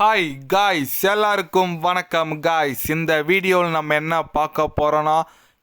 Hi guys எல்லாருக்கும் வணக்கம் guys இந்த வீடியோவில் நம்ம என்ன பார்க்க போகிறோன்னா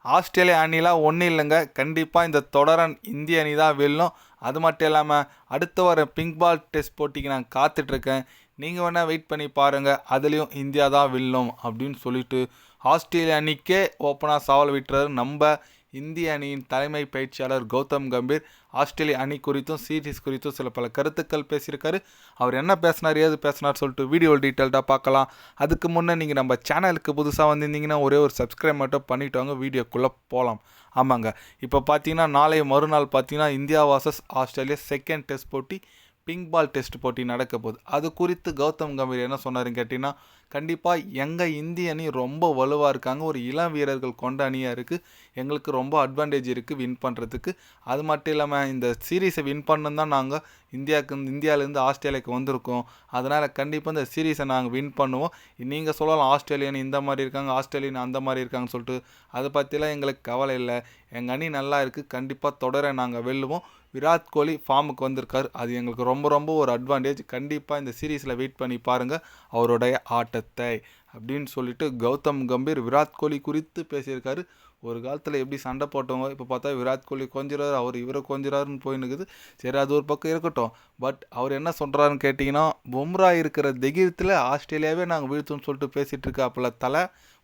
ஆஸ்திரேலியா அணிலாம் ஒன்றும் இல்லைங்க. கண்டிப்பாக இந்த தொடரன் இந்திய அணி தான் வெல்லும். அது மட்டும் இல்லாமல் அடுத்து வர பிங்க் பால் டெஸ்ட் போட்டிக்கு நான் காத்துட்ருக்கேன். நீங்கள் வேணால் வெயிட் பண்ணி பாருங்கள் அதுலேயும் இந்தியா தான் வெல்லும் அப்படின்னு சொல்லிட்டு ஆஸ்திரேலியா அணிக்கே ஓப்பனாக சவால் விட்டுறாரு நம்ம இந்திய அணியின் தலைமை பயிற்சியாளர் கௌதம் கம்பீர் ஆஸ்திரேலிய அணி குறித்தும் சீரீஸ் குறித்தும் சில பல கருத்துக்கள் பேசியிருக்காரு. அவர் என்ன பேசினார் ஏது பேசினார் சொல்லிட்டு வீடியோ டீட்டெயில்டாக பார்க்கலாம். அதுக்கு முன்னே நீங்கள் நம்ம சேனலுக்கு புதுசாக வந்திருந்தீங்கன்னா ஒரே ஒரு சப்ஸ்கிரைப் மட்டும் பண்ணிட்டு வாங்க வீடியோக்குள்ளே போகலாம் ஆமாங்க. இப்போ பார்த்தீங்கன்னா நாளை மறுநாள் பார்த்தீங்கன்னா India versus Australia second test போட்டி பிங்க் பால் டெஸ்ட் போட்டி நடக்க போகுது. அது குறித்து கௌதம் கம்பீர் என்ன சொன்னாருன்னு கேட்டிங்கன்னா கண்டிப்பாக எங்கள் இந்திய அணி ரொம்ப வலுவாக இருக்காங்க. ஒரு இளம் வீரர்கள் கொண்ட அணியாக இருக்குது எங்களுக்கு ரொம்ப அட்வான்டேஜ் இருக்குது வின் பண்ணுறதுக்கு அது மட்டும் இல்லாமல் இந்த சீரீஸை வின் பண்ணணும் தான் நாங்கள் இந்தியாவுக்கு இந்தியாவிலேருந்து ஆஸ்திரேலியாவுக்கு வந்திருக்கோம். அதனால் கண்டிப்பாக இந்த சீரீஸை நாங்கள் வின் பண்ணுவோம். நீங்கள் சொல்லலாம் ஆஸ்திரேலியன் இந்த மாதிரி இருக்காங்க ஆஸ்திரேலியன் அந்த மாதிரி இருக்காங்கன்னு சொல்லிட்டு. அதை பற்றிலாம் எங்களுக்கு கவலை இல்லை. எங்கள் அணி நல்லா இருக்குது கண்டிப்பாக தொடர நாங்கள் வெல்லுவோம். விராட் கோலி ஃபார்முக்கு வந்திருக்கார். அது எங்களுக்கு ரொம்ப ரொம்ப ஒரு அட்வான்டேஜ் கண்டிப்பாக இந்த சீரீஸில் வெயிட் பண்ணி பாருங்கள் அவருடைய ஆட்டத்தை அப்படின்னு சொல்லிட்டு கௌதம் கம்பீர் விராட் கோலி குறித்து பேசியிருக்காரு. ஒரு காலத்தில் எப்படி சண்டை போட்டவங்க இப்போ பார்த்தா விராட் கோலி கொஞ்சிறாரு அவர் இவரை கொஞ்சிறாருன்னு போயினுக்குது சரி அது ஒரு பக்கம் இருக்கட்டும். பட் அவர் என்ன சொல்கிறாருன்னு கேட்டிங்கன்னா பொம்ரா இருக்கிற திகிரத்தில் ஆஸ்திரேலியாவே நாங்கள் வீழ்த்தோம்னு சொல்லிட்டு பேசிகிட்டு இருக்காப்புல தலை.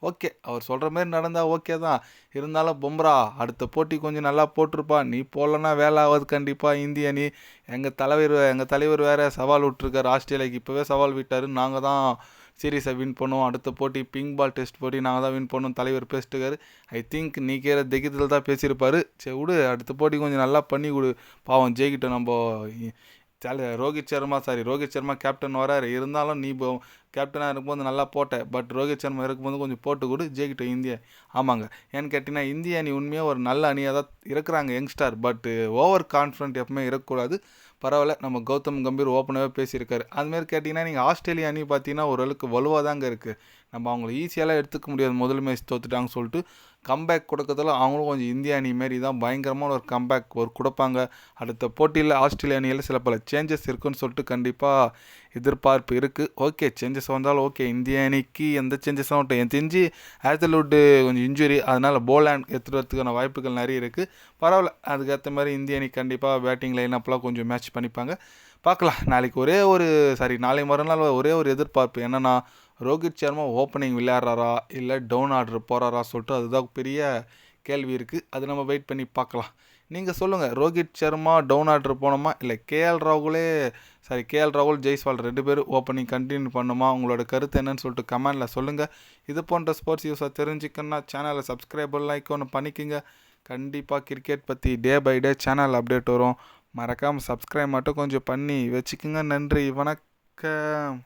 ஓகே அவர் சொல்கிற மாதிரி நடந்தால் ஓகே தான். இருந்தாலும் பொம்ரா அடுத்த போட்டி கொஞ்சம் நல்லா போட்டிருப்பா. நீ போடலன்னா வேலை ஆகாது கண்டிப்பாக இந்திய அணி. எங்கள் தலைவர் எங்கள் தலைவர் வேறு சவால் விட்டுருக்காரு. ஆஸ்திரேலியாவுக்கு இப்போவே சவால் விட்டார். நாங்கள் தான் சீரீஸை வின் பண்ணுவோம். அடுத்த போட்டி பிங்க் பால் டெஸ்ட் போட்டி. நாங்கள் தான் வின் பண்ணுவோம் தலைவர் பேசிட்டுக்காரு ஐ திங்க் நீக்கேற கேற திகத்தில் தான் பேசியிருப்பாரு. சரி விடு. அடுத்த போட்டி கொஞ்சம் நல்லா பண்ணி கொடு. பாவம் ஜெயிக்கிட்டோம் நம்ம சால ரோஹித் சர்மா சாரி ரோஹித் சர்மா கேப்டன் வராரு. இருந்தாலும் நீ இப்போ கேப்டனாக இருக்கும்போது நல்லா போட்ட பட் ரோஹித் சர்மா இருக்கும்போது கொஞ்சம் போட்டு கொடு ஜெயிக்கிட்டோம் இந்தியா. ஆமாங்க. ஏன்னு கேட்டிங்கன்னா இந்திய அணி உண்மையாக ஒரு நல்ல அணியாக தான் இருக்கிறாங்க யங்ஸ்டார் பட்டு ஓவர் கான்ஃபிடென்ட் எப்பவுமே இருக்கக்கூடாது. பரவாயில்ல நம்ம கௌதம் கம்பீர் ஓப்பனாகவே பேசியிருக்காரு. அதுமாரி கேட்டிங்கன்னா நீங்கள் ஆஸ்திரேலியா அணி பார்த்தீங்கன்னா ஓரளவுக்கு வலுவாக தாங்க இருக்குது நம்ம அவங்கள ஈஸியாலாம் எடுத்துக்க முடியாது. முதல் மேட்ச் தோத்துட்டாங்கன்னு சொல்லிட்டு கம்பேக் கொடுக்கறதுல அவங்களும் கொஞ்சம் இந்திய அணி மாரி தான் பயங்கரமான ஒரு கம்பேக் ஒரு கொடுப்பாங்க. அடுத்த போட்டியில் ஆஸ்திரேலிய அணியில் சில பல சேஞ்சஸ் இருக்குன்னு சொல்லிட்டு கண்டிப்பாக எதிர்பார்ப்பு இருக்குது ஓகே சேஞ்சஸ் வந்தாலும் ஓகே இந்திய அணிக்கு எந்த சேஞ்சஸும் ஆகட்டும் என் தெரிஞ்சு ஆத்தலூட்டு கொஞ்சம் இன்ஜுரி அதனால் போலாண்ட் எடுத்துகிட்டு வரதுக்கான வாய்ப்புகள் நிறைய இருக்குது பரவாயில்ல. அதுக்கேற்ற மாதிரி இந்திய அணி கண்டிப்பாக பேட்டிங் லைனப்லாம் கொஞ்சம் மேட்ச் பண்ணிப்பாங்க. பார்க்கலாம். நாளைக்கு ஒரே ஒரு சாரி நாளை மறுநாள் ஒரே ஒரு எதிர்பார்ப்பு என்னென்னா ரோஹித் சர்மா ஓப்பனிங் விளையாடுறாரா? இல்லை டவுன் ஆர்டர் போகிறாரா சொல்லிட்டு அதுதான் பெரிய கேள்வி இருக்குது அது நம்ம வெயிட் பண்ணி பார்க்கலாம். நீங்கள் சொல்லுங்கள் ரோஹித் சர்மா டவுன் ஆர்டர் போனோமா? இல்லை கேஎல் ராகுலே சாரி கேஎல் ராகுல் ஜெய்ஸ்வால் ரெண்டு பேரும் ஓப்பனிங் கண்டினியூ பண்ணுமா? உங்களோட கருத்து என்னன்னு சொல்லிட்டு கமெண்டில் சொல்லுங்கள் இது போன்ற ஸ்போர்ட்ஸ் யூஸை தெரிஞ்சுக்கணுன்னா சேனலை சப்ஸ்கிரைபர் லைக் ஒன்று பண்ணிக்கோங்க. கண்டிப்பாக கிரிக்கெட் பற்றி day by day channel update வரும். மறக்காமல் சப்ஸ்கிரைப் மட்டும் கொஞ்சம் பண்ணி வச்சுக்கோங்க. நன்றி வணக்கம்.